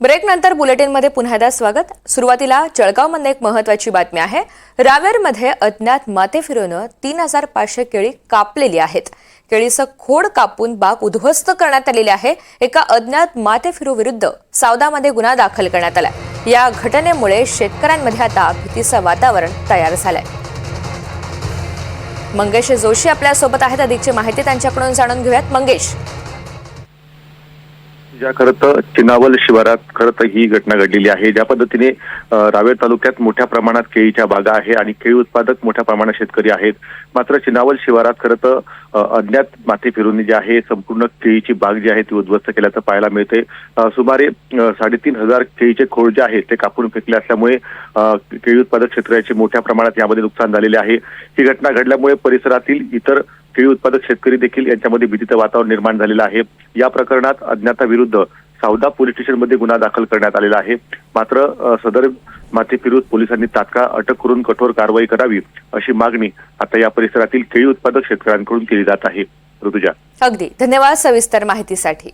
ब्रेकनंतर बुलेटिनमध्ये पुन्हा एकदा स्वागत. सुरुवातीला जळगावमध्ये एक महत्वाची बातमी आहे. रावेरमध्ये अज्ञात माते फिरवनं तीन हजार पाचशे केळी कापलेली आहेत. केळीचं खोड कापून बाग उद्ध्वस्त करण्यात आलेली आहे. एका अज्ञात माते विरुद्ध सावदामध्ये गुन्हा दाखल करण्यात आला या घटनेमुळे शेतकऱ्यांमध्ये आता भीतीचं वातावरण तयार झालंय. मंगेश जोशी आपल्यासोबत आहेत. अधिकची माहिती त्यांच्याकडून जाणून घेऊयात. मंगेश ज्या खरं तर चिनावल शिवारात खरं तर ही घटना घडलेली आहे ज्या पद्धतीने रावेर तालुक्यात मोठ्या प्रमाणात केळीच्या बागा आहे आणि केळी उत्पादक मोठ्या प्रमाणात शेतकरी आहेत. मात्र चिनावल शिवारात खरं तर अज्ञात माती फिरून जी आहे संपूर्ण केळीची बाग जी आहे ती उद्ध्वस्त केल्याचं पाहायला मिळते सुमारे साडेतीन हजार केळीचे खोड जे आहेत ते कापून फेकले असल्यामुळे केळी उत्पादक क्षेत्राचे मोठ्या प्रमाणात यामध्ये नुकसान झालेले आहे. ही घटना घडल्यामुळे परिसरातील इतर केळी उत्पादक शेतकरी देखील यांच्यामध्ये भीतीचं वातावरण निर्माण झालेलं आहे. या प्रकरणात अज्ञाताविरुद्ध सावदा पोलीस स्टेशनमध्ये गुन्हा दाखल करण्यात आलेला आहे. मात्र सदर माथे फिरोज पोलिसांनी तात्काळ अटक करून कठोर कारवाई करावी अशी मागणी आता या परिसरातील केळी उत्पादक शेतकऱ्यांकडून केली जात आहे. ऋतुजा. अगदी. धन्यवाद सविस्तर माहितीसाठी.